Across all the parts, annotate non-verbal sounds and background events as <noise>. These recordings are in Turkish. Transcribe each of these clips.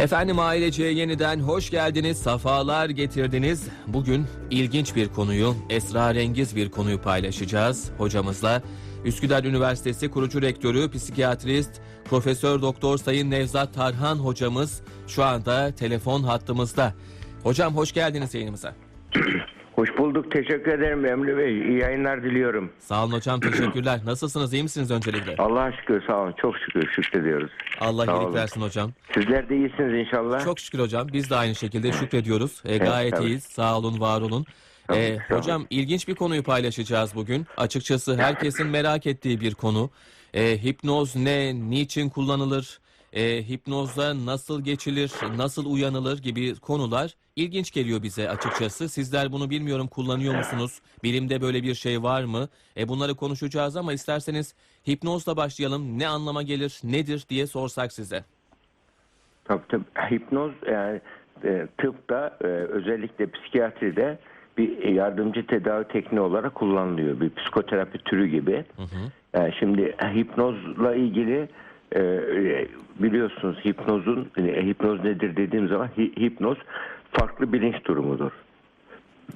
Efendim aileciye yeniden hoş geldiniz, safalar getirdiniz. Bugün ilginç bir konuyu, esrarengiz bir konuyu paylaşacağız hocamızla. Üsküdar Üniversitesi kurucu rektörü, psikiyatrist, Profesör Doktor Sayın Nevzat Tarhan hocamız şu anda telefon hattımızda. Hocam hoş geldiniz yayınımıza. <clears throat> Hoş bulduk. Teşekkür ederim Emre Bey. İyi yayınlar diliyorum. Sağ olun hocam, teşekkürler. Nasılsınız, iyi misiniz öncelikle? Allah'a şükür sağ olun. Çok şükür şükrediyoruz. Allah Sağ iyilik olun. versin hocam. Sizler de iyisiniz inşallah. Çok şükür hocam. Biz de aynı şekilde şükrediyoruz. E, gayet tabii. iyiyiz. Sağ olun, var olun. E, hocam ilginç bir konuyu paylaşacağız bugün. Açıkçası herkesin merak ettiği bir konu. E, hipnoz ne, niçin kullanılır, e, hipnozda nasıl geçilir, nasıl uyanılır gibi konular ilginç geliyor bize açıkçası. Sizler bunu bilmiyorum kullanıyor musunuz? Bilimde böyle bir şey var mı? E, bunları konuşacağız ama isterseniz hipnozla başlayalım. Ne anlama gelir, nedir diye sorsak size. Tabii, tabii. Hipnoz yani e, tıpta e, özellikle psikiyatride bir yardımcı tedavi tekniği olarak kullanılıyor. Bir psikoterapi türü gibi. Yani şimdi hipnozla ilgili e, e, biliyorsunuz hipnozun e, hipnoz nedir dediğim zaman hi- hipnoz farklı bilinç durumudur.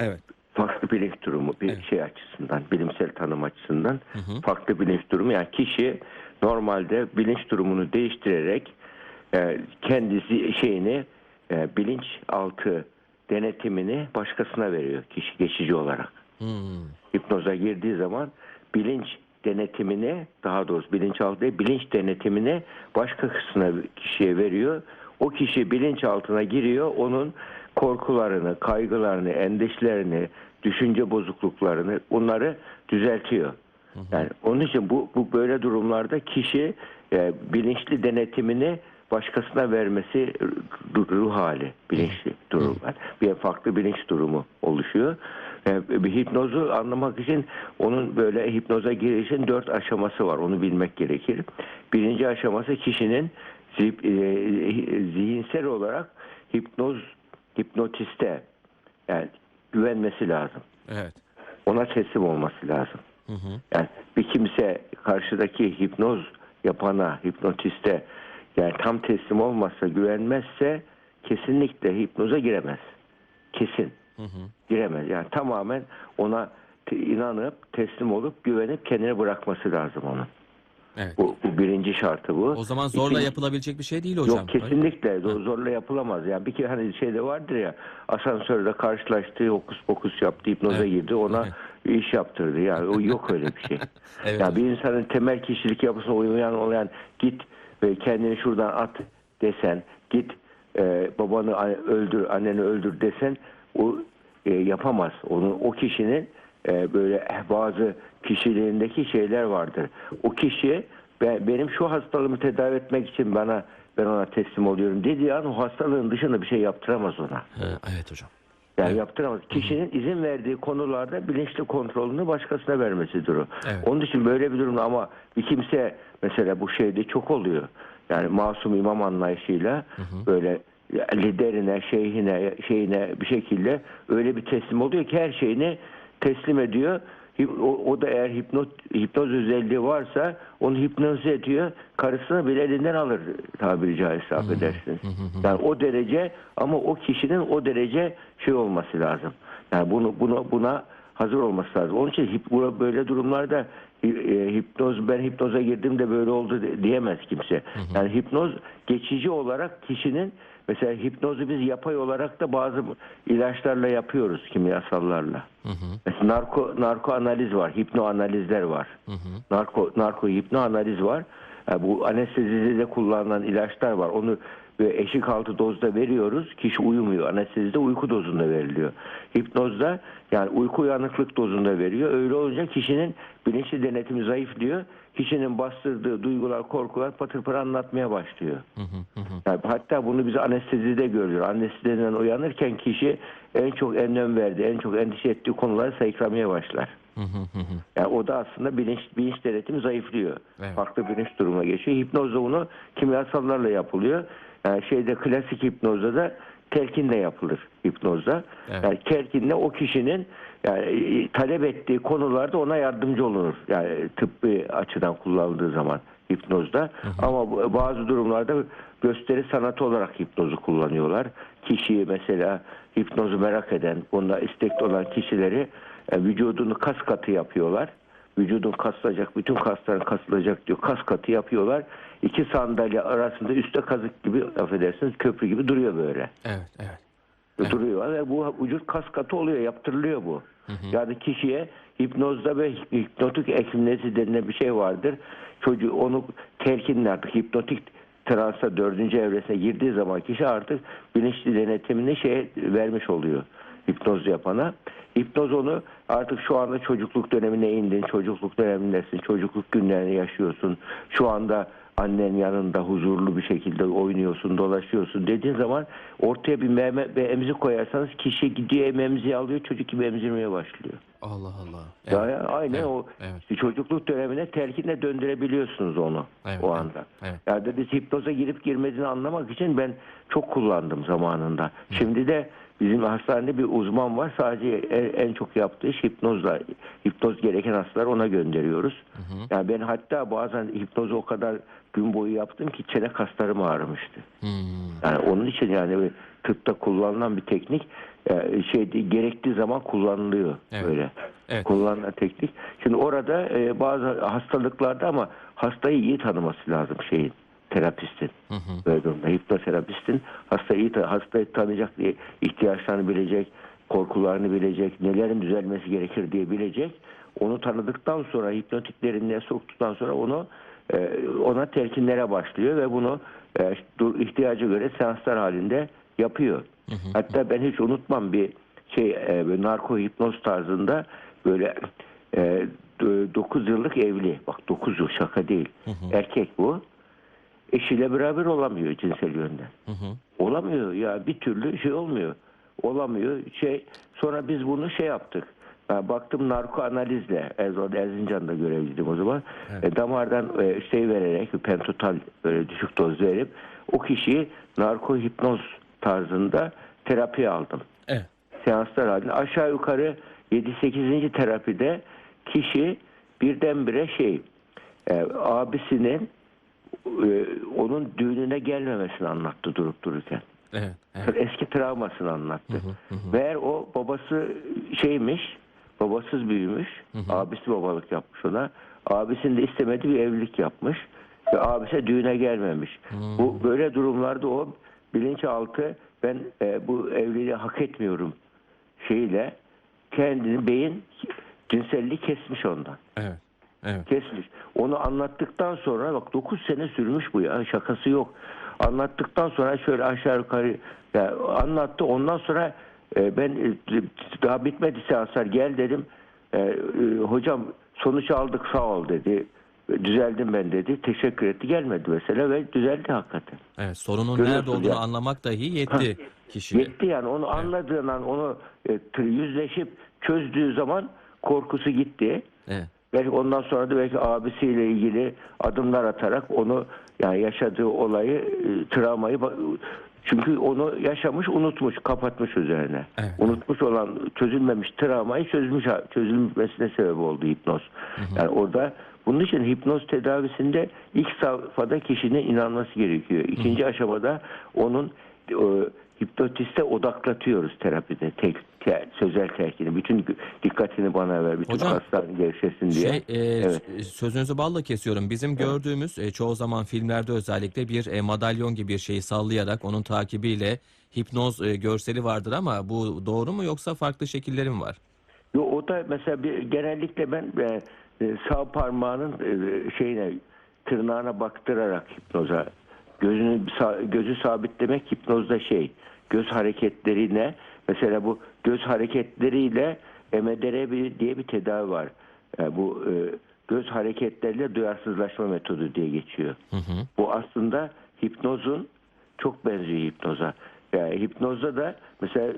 Evet. farklı bilinç durumu bir şey açısından, bilimsel tanım açısından farklı bilinç durumu. Yani kişi normalde bilinç durumunu değiştirerek e, kendisi şeyini e, bilinç altı denetimini başkasına veriyor kişi geçici olarak. Hmm. Hipnoza girdiği zaman bilinç denetimini daha doğrusu bilinçaltı değil, bilinç denetimini başkasına kişiye veriyor. O kişi bilinçaltına giriyor. Onun korkularını, kaygılarını, endişlerini, düşünce bozukluklarını bunları düzeltiyor. Yani onun için bu, bu böyle durumlarda kişi e, bilinçli denetimini başkasına vermesi ruh, hali, bilinçli durum var. Bir farklı bilinç durumu oluşuyor. E, bir hipnozu anlamak için onun böyle hipnoza girişin dört aşaması var. Onu bilmek gerekir. Birinci aşaması kişinin e, zihinsel olarak hipnoz hipnotiste yani güvenmesi lazım. Evet. Ona teslim olması lazım. Hı hı. Yani bir kimse karşıdaki hipnoz yapana, hipnotiste yani tam teslim olmazsa, güvenmezse kesinlikle hipnoza giremez. Kesin. Hı hı. Giremez. Yani tamamen ona inanıp, teslim olup, güvenip kendini bırakması lazım onun. Evet. Bu, bu birinci şartı bu. O zaman zorla İkinci- yapılabilecek bir şey değil hocam. Yok kesinlikle zor- zorla yapılamaz. Yani bir kere hani şeyde vardır ya asansörde karşılaştığı hokus pokus yaptı, hipnoza Evet. girdi, ona iş yaptırdı. Yani o yok öyle bir şey. <laughs> Evet. Yani bir insanın temel kişilik yapısına uyan olan git ve kendini şuradan at desen, git e, babanı öldür, anneni öldür desen o e, yapamaz. Onu o kişinin e, böyle bazı kişiliğindeki şeyler vardır. O kişi ben, benim şu hastalığımı tedavi etmek için bana ben ona teslim oluyorum dediği an o hastalığın dışında bir şey yaptıramaz ona. Evet hocam. Yani yaptıramaz. Kişinin izin verdiği konularda bilinçli kontrolünü başkasına vermesidir o. Evet. Onun için böyle bir durumda ama bir kimse mesela bu şeyde çok oluyor. Yani masum imam anlayışıyla böyle liderine, şeyhine, şeyine bir şekilde öyle bir teslim oluyor ki her şeyini teslim ediyor. O, o da eğer hipnoz, hipnoz özelliği varsa onu hipnoz ediyor. Karısını bile elinden alır tabiri caizse affedersiniz. Yani o derece ama o kişinin o derece şey olması lazım. Yani bunu bunu buna hazır olması lazım. Onun için hip, böyle durumlarda e, hipnoz ben hipnoza girdim de böyle oldu diyemez kimse. Yani hipnoz geçici olarak kişinin mesela hipnozu biz yapay olarak da bazı ilaçlarla yapıyoruz kimyasallarla. Mesela narko narko analiz var, hipno analizler var. Narko narko hipno analiz var. Yani bu anestezide kullanılan ilaçlar var. Onu böyle eşik altı dozda veriyoruz. Kişi uyumuyor. Anestezide uyku dozunda veriliyor. Hipnozda yani uyku uyanıklık dozunda veriyor. Öyle olunca kişinin bilinçli denetimi zayıflıyor. Kişinin bastırdığı duygular, korkular patır patır anlatmaya başlıyor. Yani hatta bunu biz anestezide görüyor. Anesteziden uyanırken kişi en çok önem verdiği, en çok endişe ettiği konuları sayıklamaya başlar. Yani o da aslında bilinç, bilinç denetimi zayıflıyor. Evet. Farklı bilinç durumuna geçiyor. Hipnozda bunu kimyasallarla yapılıyor. Yani şeyde klasik hipnozda da telkinle yapılır hipnozda. Evet. Yani telkinle o kişinin yani talep ettiği konularda ona yardımcı olunur. Yani tıbbi açıdan kullanıldığı zaman hipnozda. Ama bu- bazı durumlarda gösteri sanatı olarak hipnozu kullanıyorlar. Kişiyi mesela hipnozu merak eden, bunda istekli olan kişileri e, vücudunu kas katı yapıyorlar. Vücudun kasılacak, bütün kasların kasılacak diyor. Kas katı yapıyorlar. İki sandalye arasında üstte kazık gibi affedersiniz köprü gibi duruyor böyle. Evet, evet. Duruyor ve bu vücut kas katı oluyor, yaptırılıyor bu. Yani kişiye hipnozda ve hipnotik eklimnesi denilen bir şey vardır. Çocuğu onu telkinle artık hipnotik transa dördüncü evresine girdiği zaman kişi artık bilinçli denetimini şey vermiş oluyor hipnoz yapana. Hipnoz onu artık şu anda çocukluk dönemine indin, çocukluk dönemindesin, çocukluk günlerini yaşıyorsun. Şu anda annen yanında huzurlu bir şekilde oynuyorsun, dolaşıyorsun dediğin zaman ortaya bir meme, bir emzik koyarsanız kişi gidiyor emziği alıyor, çocuk gibi emzirmeye başlıyor. Allah Allah. Ya, Evet. ya aynen Evet, o evet. işte çocukluk dönemine telkinle döndürebiliyorsunuz onu Evet, o evet, anda. evet. Yani biz hipnoza girip girmediğini anlamak için ben çok kullandım zamanında. Şimdi de bizim hastanede bir uzman var. Sadece en, çok yaptığı iş hipnozla. Hipnoz gereken hastalar ona gönderiyoruz. Yani ben hatta bazen hipnozu o kadar gün boyu yaptım ki çene kaslarım ağrımıştı. Hmm. Yani onun için yani tıpta kullanılan bir teknik e, şey gerektiği zaman kullanılıyor Evet. böyle. Evet. Kullanılan teknik. Şimdi orada e, bazı hastalıklarda ama hastayı iyi tanıması lazım şeyin terapistin. Hı hı. Böyle durumda hipnoterapistin hastayı hastayı tanıyacak diye ihtiyaçlarını bilecek, korkularını bilecek, nelerin düzelmesi gerekir diye bilecek. Onu tanıdıktan sonra hipnotik derinliğe soktuktan sonra onu e, ona telkinlere başlıyor ve bunu e, dur- ihtiyaca göre seanslar halinde yapıyor. Hatta ben hiç unutmam bir şey e, böyle narko hipnoz tarzında böyle e, 9 yıllık evli. Bak 9 yıl şaka değil. Erkek bu. Eşiyle beraber olamıyor cinsel yönden. Hı hı. Olamıyor ya bir türlü şey olmuyor. Olamıyor. Şey sonra biz bunu şey yaptık. Ben baktım narko analizle Erzincan'da görevliydim o zaman. E, damardan e, şey vererek pentotal böyle düşük doz verip o kişiyi narko hipnoz tarzında terapi aldım. Evet. Seanslar halinde aşağı yukarı 7-8. terapide kişi birdenbire şey e, abisinin e, onun düğününe gelmemesini anlattı durup dururken. Evet. evet. Eski travmasını anlattı. Meğer o babası şeymiş, babasız büyümüş, abisi babalık yapmış ona. Abisinin de istemediği bir evlilik yapmış ve abisi düğüne gelmemiş. Bu böyle durumlarda o bilinçaltı ben e, bu evliliği hak etmiyorum şeyle kendini beyin cinselliği kesmiş ondan Evet. Evet. kesmiş. Onu anlattıktan sonra bak 9 sene sürmüş bu ya şakası yok. Anlattıktan sonra şöyle aşağı yukarı ya anlattı. Ondan sonra e, ben e, daha bitmedi seanslar gel dedim. E, e, hocam sonuç aldık sağ ol dedi. Düzeldim ben dedi. Teşekkür etti. Gelmedi mesela ve düzeldi hakikaten. Evet. Sorunun Görüyorsun nerede olduğunu ya. anlamak dahi yetti kişiye. Yetti yani onu anladığından onu e, yüzleşip çözdüğü zaman korkusu gitti. Evet. Belki ondan sonra da belki abisiyle ilgili adımlar atarak onu yani yaşadığı olayı, e, travmayı çünkü onu yaşamış, unutmuş, kapatmış üzerine. Evet. Unutmuş olan, çözülmemiş travmayı çözmüş, çözülmesine sebep oldu hipnoz. Yani orada bunun için hipnoz tedavisinde ilk safhada kişinin inanması gerekiyor. İkinci aşamada onun e, hipnotiste odaklatıyoruz terapide. Tek, te- sözel telkini. Bütün dikkatini bana ver. Bütün Hocam, kasların gevşesin diye. Şey, e, Evet. sözünüzü balla kesiyorum. Bizim gördüğümüz e, çoğu zaman filmlerde özellikle bir e, madalyon gibi bir şeyi sallayarak onun takibiyle hipnoz e, görseli vardır ama bu doğru mu yoksa farklı şekilleri mi var? Yo, o da mesela bir, genellikle ben e, e, sağ parmağının e, şeyine tırnağına baktırarak hipnoza gözünü gözü sabitlemek hipnozda şey göz hareketlerine mesela bu göz hareketleriyle MDR diye bir tedavi var. E, bu e, göz hareketleriyle duyarsızlaşma metodu diye geçiyor. Hı hı. Bu aslında hipnozun çok benziyor hipnoza. Yani hipnozda da mesela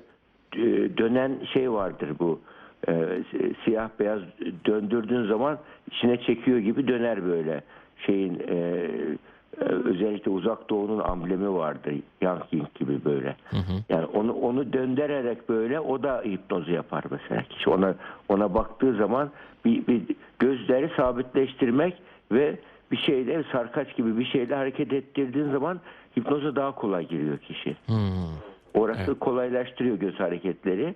e, dönen şey vardır bu. E, si- siyah beyaz döndürdüğün zaman içine çekiyor gibi döner böyle. Şeyin e, özellikle uzak doğunun amblemi vardır. Yang Ying gibi böyle. Yani onu onu döndürerek böyle o da hipnozu yapar mesela. Kişi ona ona baktığı zaman bir, bir gözleri sabitleştirmek ve bir şeyle sarkaç gibi bir şeyle hareket ettirdiğin zaman hipnoza daha kolay giriyor kişi. Hmm. Orası kolaylaştırıyor göz hareketleri.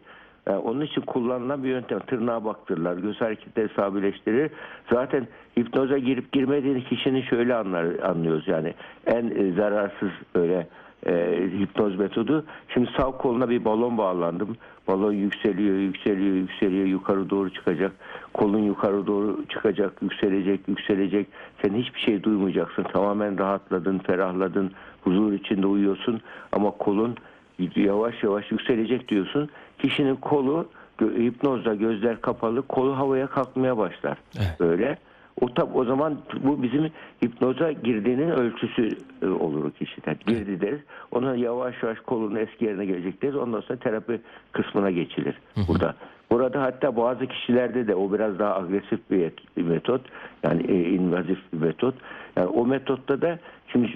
Onun için kullanılan bir yöntem. Tırnağa baktırırlar, göz hareketleri sabitleştirir. Zaten hipnoza girip girmediğini kişinin şöyle anlar, anlıyoruz yani. En e, zararsız böyle e, hipnoz metodu. Şimdi sağ koluna bir balon bağlandım. Balon yükseliyor, yükseliyor, yükseliyor, yukarı doğru çıkacak. Kolun yukarı doğru çıkacak, yükselecek, yükselecek. Sen hiçbir şey duymayacaksın. Tamamen rahatladın, ferahladın, huzur içinde uyuyorsun. Ama kolun yavaş yavaş yükselecek diyorsun. Kişinin kolu hipnozda gözler kapalı, kolu havaya kalkmaya başlar. Evet. Böyle. O tab o zaman bu bizim hipnoza girdiğinin ölçüsü e, olur kişiden. Girdi deriz. Ona yavaş yavaş kolun eski yerine gelecek deriz. Ondan sonra terapi kısmına geçilir burada. Burada hatta bazı kişilerde de o biraz daha agresif bir, et- bir metot. Yani e, invazif bir metot. Yani o metotta da şimdi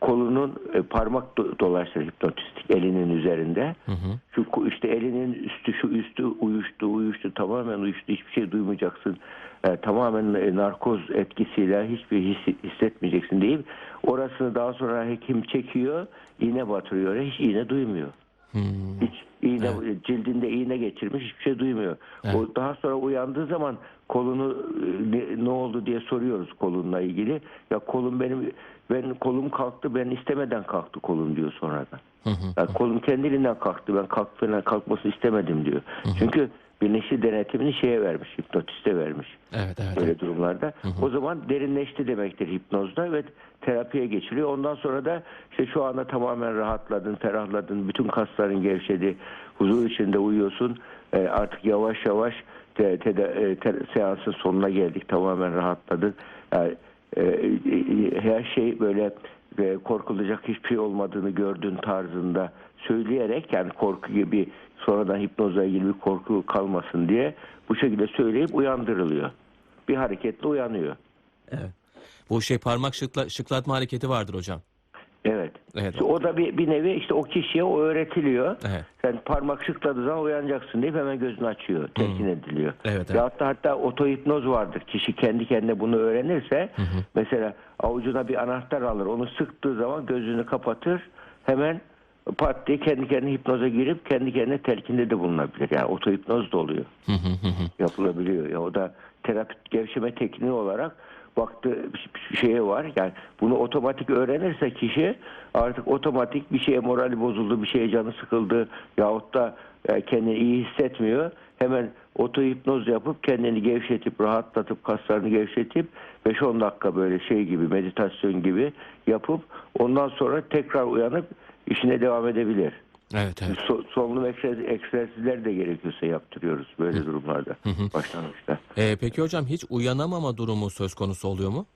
kolunun e, parmak do- dolaştırır hipnotistik elinin üzerinde. Şu ko- işte elinin üstü şu üstü uyuştu uyuştu tamamen uyuştu hiçbir şey duymayacaksın. E, tamamen e, narkoz etkisiyle hiçbir his, hissetmeyeceksin deyip orasını daha sonra hekim çekiyor iğne batırıyor hiç iğne duymuyor. Hiç iğne cildinde iğne geçirmiş hiçbir şey duymuyor. O daha sonra uyandığı zaman kolunu e, ne, ne oldu diye soruyoruz kolunla ilgili. Ya kolum benim ben kolum kalktı ben istemeden kalktı kolum diyor sonradan. Ya kolum kendiliğinden kalktı ben kalktığına kalkmasını istemedim diyor. Çünkü bilinçli denetimini şeye vermiş hipnotiste vermiş. Evet, evet. Böyle evet. durumlarda. O zaman derinleşti demektir hipnozda ve terapiye geçiliyor. Ondan sonra da işte şu anda tamamen rahatladın, ferahladın, bütün kasların gevşedi, huzur içinde uyuyorsun. Ee, artık yavaş yavaş te, te- e, te- seansın sonuna geldik, tamamen rahatladın. Yani, e, e, her şey böyle e, korkulacak hiçbir şey olmadığını gördüğün tarzında söyleyerek yani korku gibi sonradan hipnozla ilgili bir korku kalmasın diye bu şekilde söyleyip uyandırılıyor. Bir hareketle uyanıyor. evet. Bu şey parmak şıkla, şıklatma hareketi vardır hocam. Evet. Evet. İşte o da bir, bir nevi işte o kişiye o öğretiliyor. Evet. Sen parmak şıkladığı zaman uyanacaksın deyip hemen gözünü açıyor. Telkin ediliyor. Evet, evet. Ve hatta hatta otohipnoz vardır. Kişi kendi kendine bunu öğrenirse mesela avucuna bir anahtar alır. Onu sıktığı zaman gözünü kapatır. Hemen pat diye kendi kendine hipnoza girip kendi kendine telkinde de bulunabilir. Yani otohipnoz da oluyor. Yapılabiliyor. Ya o da terapi gevşeme tekniği olarak baktığı bir şeye var. Yani bunu otomatik öğrenirse kişi artık otomatik bir şeye morali bozuldu, bir şeye canı sıkıldı yahut da e, kendini iyi hissetmiyor. Hemen otohipnoz yapıp kendini gevşetip rahatlatıp kaslarını gevşetip 5-10 dakika böyle şey gibi meditasyon gibi yapıp ondan sonra tekrar uyanıp işine devam edebilir. Evet, evet. So, solunum egzersiz- egzersizler de gerekiyorsa yaptırıyoruz böyle durumlarda başlangıçta. Ee, peki hocam hiç uyanamama durumu söz konusu oluyor mu?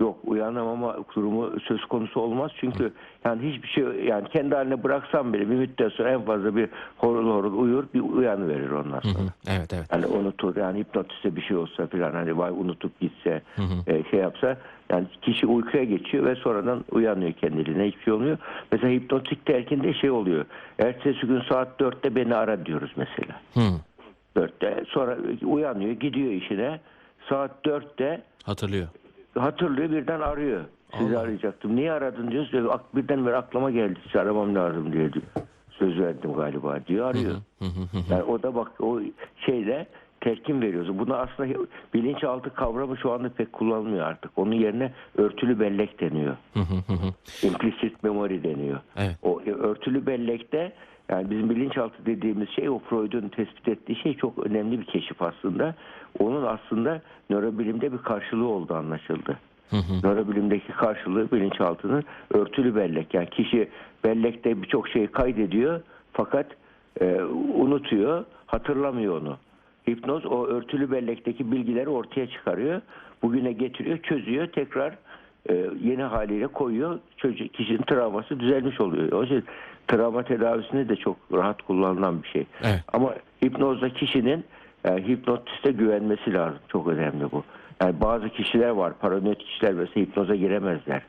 Yok uyanamama durumu söz konusu olmaz çünkü yani hiçbir şey yani kendi haline bıraksam bile bir müddet sonra en fazla bir horul horul uyur bir uyanı verir ondan sonra. Hı, Evet, evet. Yani unutur yani hipnotiste bir şey olsa filan hani vay unutup gitse e, şey yapsa yani kişi uykuya geçiyor ve sonradan uyanıyor kendiliğine hiçbir şey olmuyor. Mesela hipnotik telkinde şey oluyor. Ertesi gün saat 4'te beni ara diyoruz mesela. 4'te sonra uyanıyor gidiyor işine saat 4'te hatırlıyor. hatırlıyor birden arıyor. Sizi arayacaktım. Niye aradın diyor. Söylüyor, "Ak- Birden beri aklıma geldi. Sizi aramam lazım diye diyor. Söz verdim galiba diyor. Arıyor. Yani o da bak o şeyle telkin veriyoruz. Bunu aslında bilinçaltı kavramı şu anda pek kullanılmıyor artık. Onun yerine örtülü bellek deniyor. Implicit memory deniyor. Evet. O e, örtülü bellekte yani bizim bilinçaltı dediğimiz şey o Freud'un tespit ettiği şey çok önemli bir keşif aslında. Onun aslında nörobilimde bir karşılığı olduğu anlaşıldı. Nörobilimdeki karşılığı bilinçaltının örtülü bellek. Yani kişi bellekte birçok şeyi kaydediyor fakat e, unutuyor, hatırlamıyor onu. Hipnoz o örtülü bellekteki bilgileri ortaya çıkarıyor. Bugüne getiriyor, çözüyor, tekrar e, yeni haliyle koyuyor. Çocuk, kişinin travması düzelmiş oluyor. O yüzden travma tedavisinde de çok rahat kullanılan bir şey. Evet. Ama hipnozda kişinin yani hipnotiste güvenmesi lazım. Çok önemli bu. Yani bazı kişiler var, paranoid kişiler mesela hipnoza giremezler.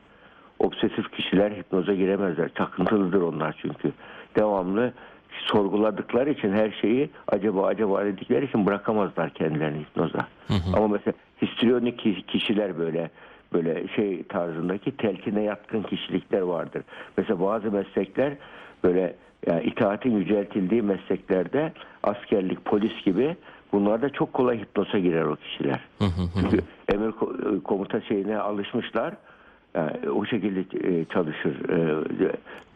Obsesif kişiler hipnoza giremezler. Takıntılıdır onlar çünkü. Devamlı sorguladıkları için her şeyi acaba acaba dedikleri için bırakamazlar kendilerini hipnoza. Ama mesela histrionik ki- kişiler böyle böyle şey tarzındaki telkine yatkın kişilikler vardır. Mesela bazı meslekler böyle yani itaatin yüceltildiği mesleklerde askerlik, polis gibi bunlarda çok kolay hipnoza girer o kişiler. Çünkü emir ko- komuta şeyine alışmışlar. Yani o şekilde e, çalışır e,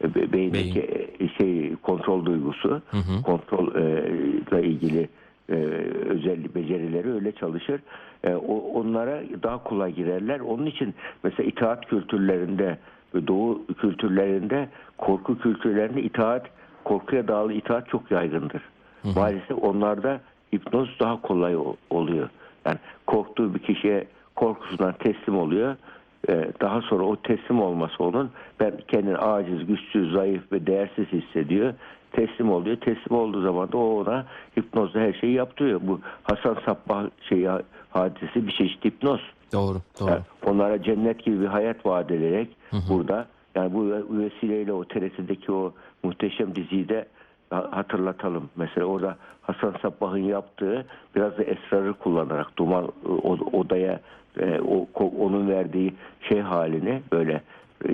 e, beyindeki e, şey kontrol duygusu, kontrol e, ile ilgili e, özel becerileri öyle çalışır. E, onlara daha kolay girerler. Onun için mesela itaat kültürlerinde ve doğu kültürlerinde korku kültürlerinde itaat korkuya bağlı itaat çok yaygındır. Maalesef onlarda hipnoz daha kolay oluyor. Yani korktuğu bir kişiye korkusundan teslim oluyor. Ee, daha sonra o teslim olması onun ben kendini aciz, güçsüz, zayıf ve değersiz hissediyor. Teslim oluyor. Teslim olduğu zaman da o ona hipnozla her şeyi yaptırıyor. Bu Hasan Sabbah şeyi hadisesi bir çeşit hipnoz. Doğru, doğru. Yani onlara cennet gibi bir hayat vaat ederek burada yani bu vesileyle o TRT'deki o muhteşem diziyi de hatırlatalım. Mesela orada Hasan Sabbah'ın yaptığı biraz da esrarı kullanarak duman o- odaya e, onun verdiği şey halini böyle e,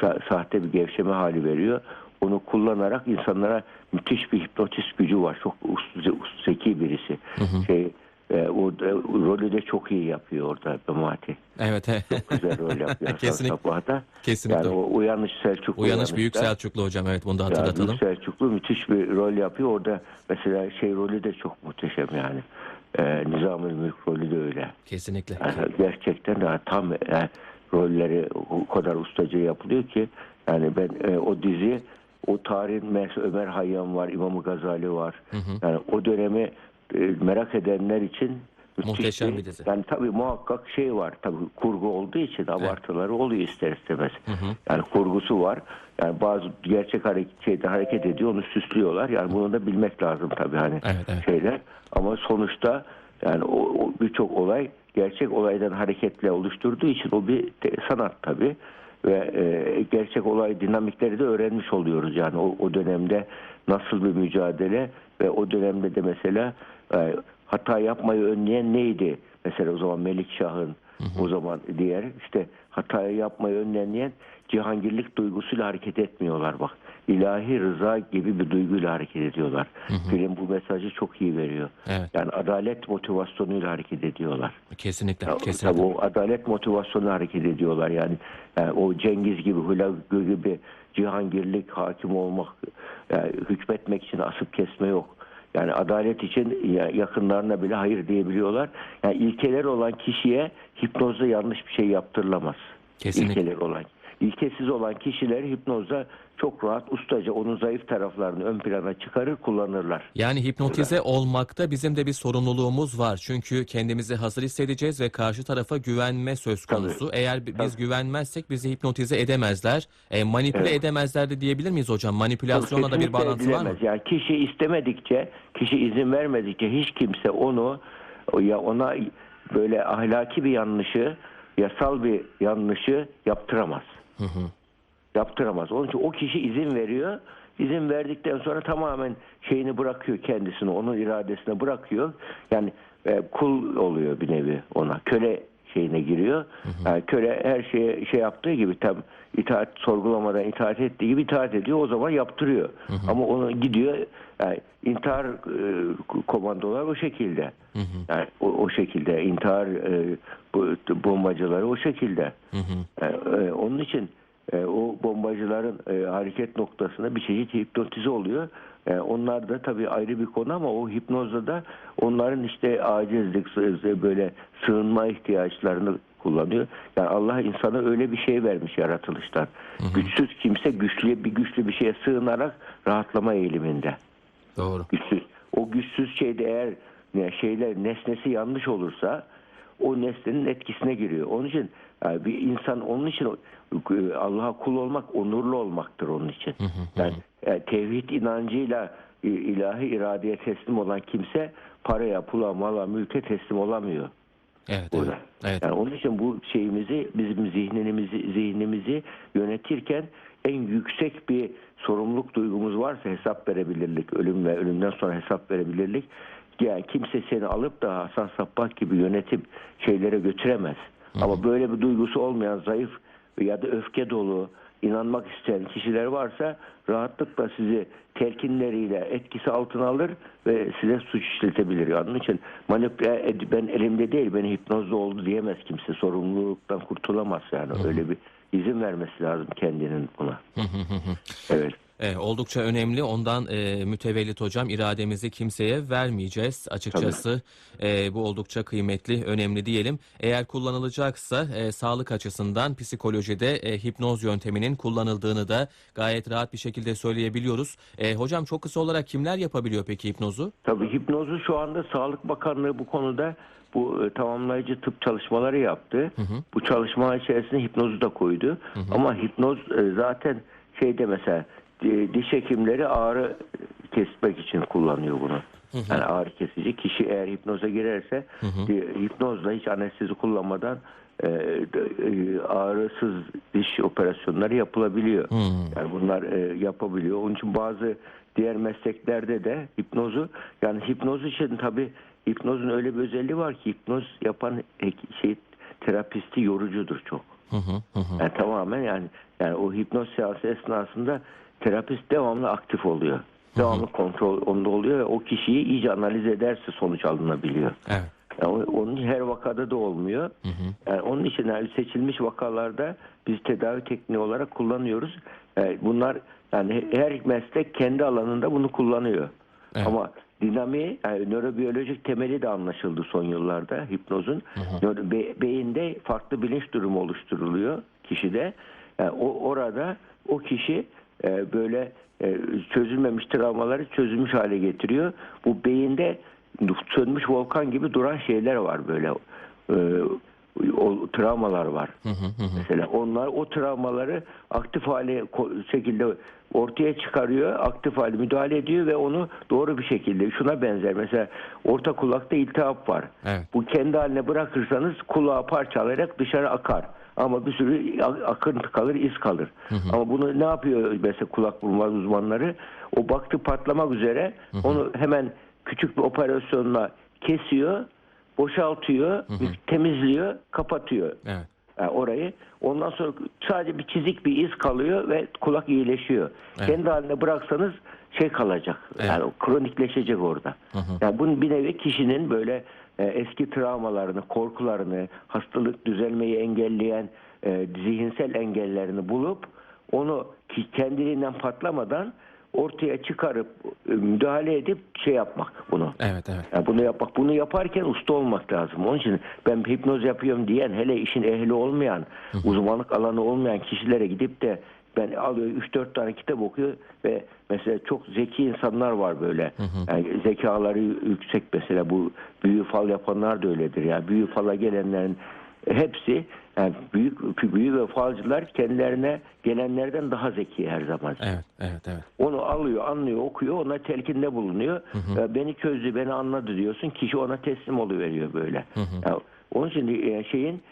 sa- sahte bir gevşeme hali veriyor. Onu kullanarak insanlara müthiş bir hipnotist gücü var. Çok zeki birisi. Şey e, o da- rolü de çok iyi yapıyor orada Memati. Evet, evet. Güzel rol yapıyor <laughs> Kesinlikle. Sabbah'da. Kesinlikle. Yani o uyanış Selçuklu. Uyanış Büyük Selçuklu hocam evet bunu da hatırlatalım. Büyük Selçuklu müthiş bir rol yapıyor. Orada mesela şey rolü de çok muhteşem yani. Ee, Nizam-ı Mülk rolü de öyle. Kesinlikle. Yani gerçekten de tam e, rolleri o kadar ustaca yapılıyor ki yani ben e, o dizi o tarihin Ömer Hayyam var, İmam Gazali var. Yani o dönemi e, merak edenler için Muhteşem bir dizi. Yani tabii muhakkak şey var. Tabii kurgu olduğu için abartıları oluyor ister istemez. Yani kurgusu var. Yani bazı gerçek hareket şeyde hareket ediyor onu süslüyorlar. Yani bunu da bilmek lazım tabii hani Evet, evet. şeyler. Ama sonuçta yani o, o birçok olay gerçek olaydan hareketle oluşturduğu için o bir sanat tabii ve e, gerçek olay dinamikleri de öğrenmiş oluyoruz yani o, o dönemde nasıl bir mücadele ve o dönemde de mesela e, hata yapmayı önleyen neydi? Mesela o zaman Melikşah'ın o zaman diğer işte hatayı yapmayı önleyen cihangirlik duygusuyla hareket etmiyorlar bak. İlahi rıza gibi bir duyguyla hareket ediyorlar. Film bu mesajı çok iyi veriyor. Evet. Yani adalet motivasyonuyla hareket ediyorlar. Kesinlikle. Ya, Kesinlikle. Tabii o adalet motivasyonu hareket ediyorlar yani. Yani o Cengiz gibi, Hülagü gibi cihangirlik, hakim olmak, yani hükmetmek için asıp kesme yok. Yani adalet için ya- yakınlarına bile hayır diyebiliyorlar. Yani ilkeler olan kişiye hipnozda yanlış bir şey yaptırılamaz. Kesinlikle. İlkeler olan. İlkesiz olan kişiler hipnozda çok rahat ustaca onun zayıf taraflarını ön plana çıkarır kullanırlar. Yani hipnotize olmakta bizim de bir sorumluluğumuz var. Çünkü kendimizi hazır hissedeceğiz ve karşı tarafa güvenme söz konusu. Eğer bi- biz güvenmezsek bizi hipnotize edemezler. E, manipüle Evet. edemezler de diyebilir miyiz hocam? Manipülasyonla da bir bağlantısı var mı? Yani kişi istemedikçe, kişi izin vermedikçe hiç kimse onu ya ona böyle ahlaki bir yanlışı, yasal bir yanlışı yaptıramaz. Yaptıramaz. Onun için o kişi izin veriyor. İzin verdikten sonra tamamen şeyini bırakıyor kendisini, onun iradesine bırakıyor. Yani e, kul oluyor bir nevi ona. Köle şeyine giriyor. Yani köle her şeye şey yaptığı gibi tam itaat sorgulamadan itaat ettiği gibi itaat ediyor. O zaman yaptırıyor. Ama onu gidiyor yani intihar e, komandolar o şekilde. Yani o, o şekilde intihar e, bu, bombacıları o şekilde. Yani, e, onun için e, o bombacıların e, hareket noktasında bir çeşit hipnotize oluyor. E, onlar da tabii ayrı bir konu ama o hipnozda da onların işte acizlik, böyle sığınma ihtiyaçlarını kullanıyor. Yani Allah insana öyle bir şey vermiş yaratılıştan. Güçsüz kimse güçlü bir güçlü bir şeye sığınarak rahatlama eğiliminde. Doğru. Güçsüz. O güçsüz şeyde eğer ne şeyler nesnesi yanlış olursa o nesnenin etkisine giriyor. Onun için yani bir insan onun için e, Allah'a kul olmak onurlu olmaktır onun için. Yani e, tevhid inancıyla e, ilahi iradeye teslim olan kimse paraya, pula, mala, mülke teslim olamıyor. Evet, evet. Burada. Evet. Yani onun için bu şeyimizi bizim zihnimizi zihnimizi yönetirken en yüksek bir sorumluluk duygumuz varsa hesap verebilirlik, ölüm ve ölümden sonra hesap verebilirlik. Yani kimse seni alıp da Hasan Sabbah gibi yönetip şeylere götüremez. Ama böyle bir duygusu olmayan zayıf ya da öfke dolu inanmak isteyen kişiler varsa rahatlıkla sizi telkinleriyle etkisi altına alır ve size suç işletebilir. Onun için manipüle ben elimde değil beni hipnozda oldu diyemez kimse. Sorumluluktan kurtulamaz yani. Öyle bir izin vermesi lazım kendinin buna. evet. E, oldukça önemli. Ondan e, mütevellit hocam irademizi kimseye vermeyeceğiz. Açıkçası e, bu oldukça kıymetli, önemli diyelim. Eğer kullanılacaksa e, sağlık açısından psikolojide e, hipnoz yönteminin kullanıldığını da gayet rahat bir şekilde söyleyebiliyoruz. E, hocam çok kısa olarak kimler yapabiliyor peki hipnozu? Tabii hipnozu şu anda Sağlık Bakanlığı bu konuda bu e, tamamlayıcı tıp çalışmaları yaptı. Bu çalışma içerisinde hipnozu da koydu. Ama hipnoz e, zaten şeyde mesela diş hekimleri ağrı kesmek için kullanıyor bunu. Yani ağrı kesici kişi eğer hipnoza girerse e, hipnozla hiç anestezi kullanmadan e, e, ağrısız diş operasyonları yapılabiliyor. Yani bunlar e, yapabiliyor. Onun için bazı diğer mesleklerde de hipnozu yani hipnoz için tabi hipnozun öyle bir özelliği var ki hipnoz yapan şey terapisti yorucudur çok. Yani tamamen yani yani o hipnoz seansı esnasında terapist devamlı aktif oluyor. Devamlı kontrol onda oluyor ve o kişiyi iyice analiz ederse sonuç alınabiliyor. Evet. Yani onun her vakada da olmuyor. Yani onun için yani seçilmiş vakalarda biz tedavi tekniği olarak kullanıyoruz. Yani bunlar yani her meslek kendi alanında bunu kullanıyor. Evet. Ama dinamiği yani nörobiyolojik temeli de anlaşıldı son yıllarda hipnozun. Nöro- be- beyinde farklı bilinç durumu oluşturuluyor kişide. Yani o orada o kişi e, böyle e, çözülmemiş travmaları çözülmüş hale getiriyor. Bu beyinde sönmüş volkan gibi duran şeyler var böyle. E, o travmalar var. Mesela onlar o travmaları aktif hale şekilde ortaya çıkarıyor, aktif hale müdahale ediyor ve onu doğru bir şekilde şuna benzer. Mesela orta kulakta iltihap var. Evet. Bu kendi haline bırakırsanız kulağı parçalayarak dışarı akar. Ama bir sürü akıntı kalır, iz kalır. Ama bunu ne yapıyor mesela kulak burma uzmanları? O baktı patlamak üzere onu hemen küçük bir operasyonla kesiyor, boşaltıyor, temizliyor, kapatıyor. Evet. Yani orayı. Ondan sonra sadece bir çizik bir iz kalıyor ve kulak iyileşiyor. Kendi haline bıraksanız şey kalacak. Yani o kronikleşecek orada. Yani bunun bir nevi kişinin böyle eski travmalarını, korkularını, hastalık düzelmeyi engelleyen e, zihinsel engellerini bulup onu kendiliğinden patlamadan ortaya çıkarıp e, müdahale edip şey yapmak bunu. Evet, evet. Yani bunu yapmak, bunu yaparken usta olmak lazım. Onun için ben hipnoz yapıyorum diyen, hele işin ehli olmayan, uzmanlık alanı olmayan kişilere gidip de ben alıyor 3-4 tane kitap okuyor ve mesela çok zeki insanlar var böyle. Yani zekaları yüksek mesela bu büyü fal yapanlar da öyledir. Yani büyü fala gelenlerin hepsi yani büyük büyü ve falcılar kendilerine gelenlerden daha zeki her zaman. Evet, evet, evet. Onu alıyor, anlıyor, okuyor, ona telkinde bulunuyor. Ya beni çözdü, beni anladı diyorsun. Kişi ona teslim oluveriyor böyle. Ya onun için e, şeyin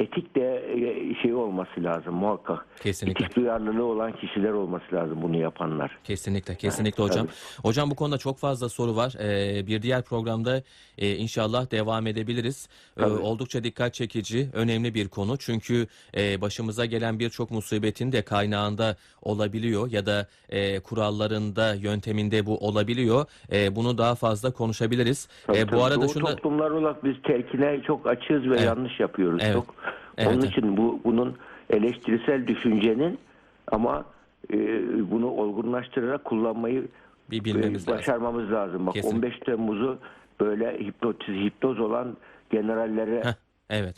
etik de e, şey olması lazım muhakkak. Kesinlikle. Etik duyarlılığı olan kişiler olması lazım bunu yapanlar. Kesinlikle, kesinlikle hocam. Hocam bu konuda çok fazla soru var. Ee, bir diğer programda e, inşallah devam edebiliriz. Ee, Tabii. oldukça dikkat çekici, önemli bir konu. Çünkü e, başımıza gelen birçok musibetin de kaynağında olabiliyor ya da e, kurallarında, yönteminde bu olabiliyor. E, bunu daha fazla konuşabiliriz. Tabii, E, tabii. bu arada Doğu şunu toplumlar olarak biz telkine çok açığız ve yanlış yapıyoruz Evet. çok. Evet, Onun için bu bunun eleştirisel düşüncenin ama e, bunu olgunlaştırarak kullanmayı Bir bilmemiz e, lazım. başarmamız lazım. Bak Kesin. 15 Temmuz'u böyle hipnotiz hipnoz olan generallere Heh, evet.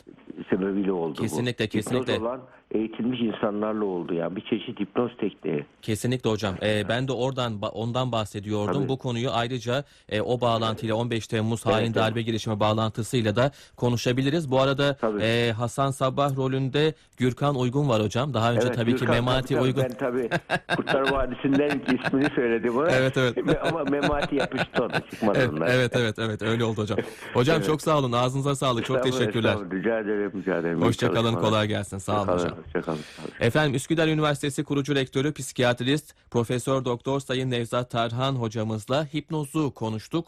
sebebiyle oldu Kesinlikle, bu. kesinlikle. Hipnoz olan eğitilmiş insanlarla oldu yani bir çeşit hipnoz tekniği. Kesinlikle hocam. Ee, ben de oradan ondan bahsediyordum. Tabii. Bu konuyu ayrıca e, o bağlantıyla 15 Temmuz hain evet. darbe girişimi bağlantısıyla da konuşabiliriz. Bu arada Tabii. e, Hasan Sabbah rolünde Gürkan Uygun var hocam. Daha önce tabii ki Gürkan, Memati tabii, Uygun. Ben tabii Kurtlar Vadisi'nden ismini söyledim ona. Evet, evet. <laughs> Ama Memati yapıştı ona çıkmadı Evet, onlar. evet evet evet öyle oldu hocam. <laughs> Hocam çok sağ olun. Ağzınıza sağlık. Çok teşekkürler. Rica ederim, rica ederim. İyi Hoşça kalın. çalışmalar. Kolay gelsin. Sağ olun hocam. Hoşçakalın. Hoşça kalın. Efendim Üsküdar Üniversitesi kurucu rektörü psikiyatrist Profesör Doktor Sayın Nevzat Tarhan hocamızla hipnozu konuştuk.